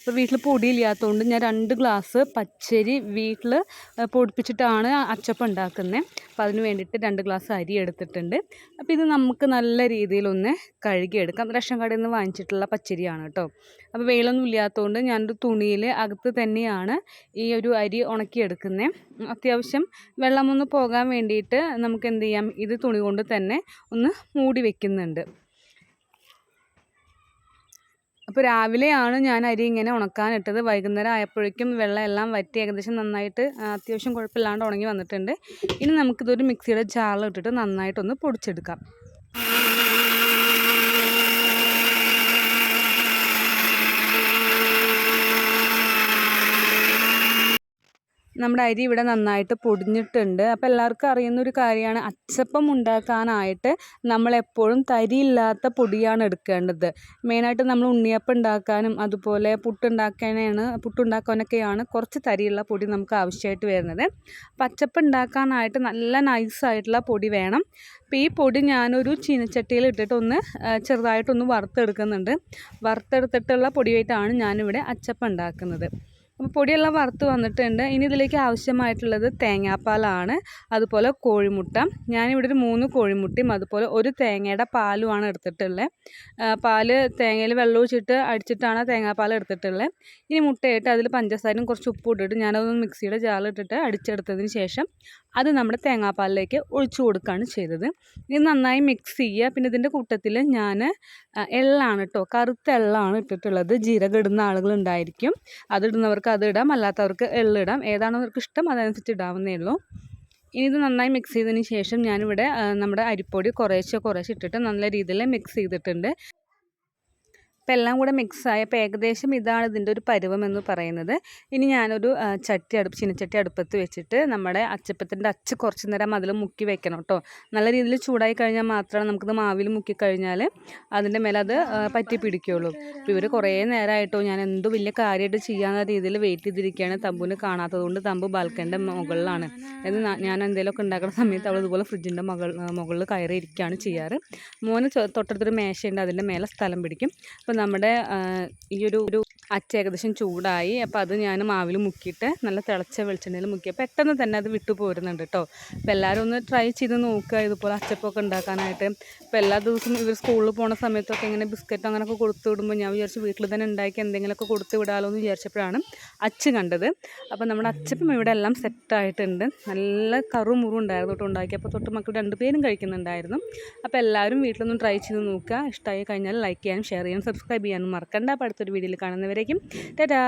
ഇപ്പോൾ വീട്ടിൽ പൊടിയില്ലാത്തതുകൊണ്ട് ഞാൻ രണ്ട് ഗ്ലാസ് പച്ചരി വീട്ടിൽ പൊടിപ്പിച്ചിട്ടാണ് അച്ചപ്പം ഉണ്ടാക്കുന്നത് അപ്പോൾ അതിന് വേണ്ടിയിട്ട് രണ്ട് ഗ്ലാസ് അരി എടുത്തിട്ടുണ്ട്. അപ്പോൾ ഇത് നമുക്ക് നല്ല രീതിയിലൊന്ന് കഴുകിയെടുക്കാം. റേഷൻ കടയിൽ നിന്ന് വാങ്ങിച്ചിട്ടുള്ള പച്ചരിയാണ് കേട്ടോ അപ്പോൾ വെയിലൊന്നും ഇല്ലാത്തതുകൊണ്ട് ഞാനൊരു തുണിയിൽ അകത്ത് തന്നെയാണ് ഈ ഒരു അരി ഉണക്കിയെടുക്കുന്നത് അത്യാവശ്യം വെള്ളമൊന്ന് പോകാൻ വേണ്ടിയിട്ട് നമുക്ക് എന്ത് ചെയ്യാം ഇത് തുണി കൊണ്ട് തന്നെ ഒന്ന് മൂടി വെക്കുന്നുണ്ട്. അപ്പോൾ രാവിലെയാണ് ഞാൻ അരി ഇങ്ങനെ ഉണക്കാനിട്ടത്. വൈകുന്നേരം ആയപ്പോഴേക്കും വെള്ളം എല്ലാം വറ്റി ഏകദേശം നന്നായിട്ട് അത്യാവശ്യം കുഴപ്പമില്ലാണ്ട് ഉണങ്ങി വന്നിട്ടുണ്ട്. ഇനി നമുക്കിതൊരു മിക്സിയുടെ ജാറിലിട്ടിട്ട് നന്നായിട്ടൊന്ന് പൊടിച്ചെടുക്കാം. നമ്മുടെ അരി ഇവിടെ നന്നായിട്ട് പൊടിഞ്ഞിട്ടുണ്ട്. അപ്പോൾ എല്ലാവർക്കും അറിയുന്ന ഒരു കാര്യമാണ് അച്ചപ്പം ഉണ്ടാക്കാനായിട്ട് നമ്മളെപ്പോഴും തരിയില്ലാത്ത പൊടിയാണ് എടുക്കേണ്ടത്. മെയിനായിട്ട് നമ്മൾ ഉണ്ണിയപ്പം ഉണ്ടാക്കാനും അതുപോലെ പുട്ടുണ്ടാക്കാനാണ് പുട്ടുണ്ടാക്കാനൊക്കെയാണ് കുറച്ച് തരിയുള്ള പൊടി നമുക്ക് ആവശ്യമായിട്ട് വരുന്നത്. അപ്പം അച്ചപ്പം ഉണ്ടാക്കാനായിട്ട് നല്ല നൈസായിട്ടുള്ള പൊടി വേണം. അപ്പോൾ ഈ പൊടി ഞാനൊരു ചീനച്ചട്ടിയിൽ ഇട്ടിട്ട് ഒന്ന് ചെറുതായിട്ടൊന്ന് വറുത്തെടുക്കുന്നുണ്ട്. വറുത്തെടുത്തിട്ടുള്ള പൊടിയായിട്ടാണ് ഞാനിവിടെ അച്ചപ്പം ഉണ്ടാക്കുന്നത്. അപ്പോൾ പൊടിയെല്ലാം വറുത്ത് വന്നിട്ടുണ്ട്. ഇനി ഇതിലേക്ക് ആവശ്യമായിട്ടുള്ളത് തേങ്ങാപ്പാലാണ്. അതുപോലെ കോഴിമുട്ട. ഞാനിവിടെ ഒരു മൂന്ന് കോഴിമുട്ടയും അതുപോലെ ഒരു തേങ്ങയുടെ പാലുമാണ് എടുത്തിട്ടുള്ളത് പാൽ തേങ്ങയിൽ വെള്ളം ഒഴിച്ചിട്ട് അടിച്ചിട്ടാണ് തേങ്ങാപ്പാൽ എടുത്തിട്ടുള്ളത് ഇനി മുട്ടയിട്ട് അതിൽ പഞ്ചസാരയും കുറച്ച് ഉപ്പ് ഇട്ടിട്ട് ഞാനതൊന്ന് മിക്സിയുടെ ജാറിലിട്ടിട്ട് അടിച്ചെടുത്തതിന് ശേഷം അത് നമ്മുടെ തേങ്ങാപ്പാലിലേക്ക് ഒഴിച്ചു കൊടുക്കുകയാണ് ചെയ്തത്. ഇത് നന്നായി മിക്സ് ചെയ്യുക. പിന്നെ ഇതിന്റെ കൂട്ടത്തിൽ ഞാൻ എള്ളാണ് കേട്ടോ കറുത്ത എള്ളാണ് ഇട്ടിട്ടുള്ളത്. ജീരകം ഇടുന്ന ആളുകളുണ്ടായിരിക്കും അതിടുന്നവർക്ക് അത് ഇടാം. അല്ലാത്തവർക്ക് എള്ളിടാം ഏതാണോ അവർക്ക് ഇഷ്ടം അതനുസരിച്ച് ഇടാവുന്നേ ഉള്ളൂ. ഇനി ഇത് നന്നായി മിക്സ് ചെയ്തതിന് ശേഷം ഞാനിവിടെ നമ്മുടെ അരിപ്പൊടി കുറേശ്ശെ കുറേശ്ശെ ഇട്ടിട്ട് നല്ല രീതിയിൽ മിക്സ് ചെയ്തിട്ടുണ്ട്. അപ്പോൾ എല്ലാം കൂടെ മിക്സ് ആയപ്പോൾ ഏകദേശം ഇതാണ് ഇതിന്റെ ഒരു പരുവം എന്ന് പറയുന്നത്. ഇനി ഞാനൊരു ചട്ടി അടുപ്പ് ചീനച്ചട്ടി അടുപ്പത്ത് വെച്ചിട്ട് നമ്മുടെ അച്ചപ്പത്തിന്റെ അച്ച് കുറച്ച് നേരം അതിൽ മുക്കി വെക്കണം കേട്ടോ. നല്ല രീതിയിൽ ചൂടായി കഴിഞ്ഞാൽ മാത്രമാണ് നമുക്കിത് മാവിൽ മുക്കി കഴിഞ്ഞാൽ അതിന്റെ മേലെ അത് പറ്റി പിടിക്കുകയുള്ളൂ. അപ്പോൾ ഇവർ കുറേ നേരമായിട്ടോ ഞാൻ എന്തോ വലിയ കാര്യമായിട്ട് ചെയ്യാവുന്ന രീതിയിൽ വെയിറ്റ് ചെയ്തിരിക്കുകയാണ്. തമ്പുവിന് കാണാത്തതുകൊണ്ട് തമ്പ് ബാൽക്കണിന്റെ മുകളിലാണ്. അതായത് ഞാൻ എന്തെങ്കിലുമൊക്കെ ഉണ്ടാക്കുന്ന സമയത്ത് അവൾ ഇതുപോലെ ഫ്രിഡ്ജിന്റെ മുകൾ മുകളിൽ കയറി ഇരിക്കുകയാണ് ചെയ്യാറ്. മോന് തൊട്ടടുത്തൊരു മേശയുണ്ട് അതിന്റെ മേലെ സ്ഥലം പിടിക്കും. അപ്പോൾ നമ്മുടെ ഈ ഒരു ഒരു അച്ച ഏകദേശം ചൂടായി. അപ്പോൾ അത് ഞാൻ മാവിൽ മുക്കിയിട്ട് നല്ല തിളച്ച വെളിച്ചെണ്ണയിൽ മുക്കിയ. പെട്ടെന്ന് തന്നെ അത് വിട്ടു പോരുന്നുണ്ട് കേട്ടോ അപ്പോൾ എല്ലാവരും ഒന്ന് ട്രൈ ചെയ്ത് നോക്കുക ഇതുപോലെ അച്ചപ്പൊക്കെ ഉണ്ടാക്കാനായിട്ട്. അപ്പോൾ എല്ലാ ദിവസവും ഇവർ സ്കൂളിൽ പോകുന്ന സമയത്തൊക്കെ ഇങ്ങനെ ബിസ്ക്കറ്റ് അങ്ങനെയൊക്കെ കൊടുത്തു വിടുമ്പോൾ ഞാൻ വിചാരിച്ചു വീട്ടിൽ തന്നെ ഉണ്ടാക്കി എന്തെങ്കിലുമൊക്കെ കൊടുത്തു വിടാമല്ലോ എന്ന് വിചാരിച്ചപ്പോഴാണ് അച്ച് കണ്ടത്. അപ്പോൾ നമ്മുടെ അച്ചപ്പം ഇവിടെ എല്ലാം സെറ്റായിട്ടുണ്ട് നല്ല കറുമുറു ഉണ്ടായിരുന്നു തൊട്ട് ഉണ്ടാക്കിയപ്പോൾ തൊട്ട് മക്കൾ രണ്ടുപേരും കഴിക്കുന്നുണ്ടായിരുന്നു. അപ്പോൾ എല്ലാവരും വീട്ടിലൊന്നും ട്രൈ ചെയ്ത് നോക്കുക. ഇഷ്ടമായി കഴിഞ്ഞാൽ ലൈക്ക് ചെയ്യാനും ഷെയർ ചെയ്യാനും സബ്സ്ക്രൈബ് ചെയ്യാനും മറക്കണ്ട. അപ്പോൾ അടുത്തൊരു വീഡിയോയിൽ കാണുന്നവരേക്കും ടാറ്റാ.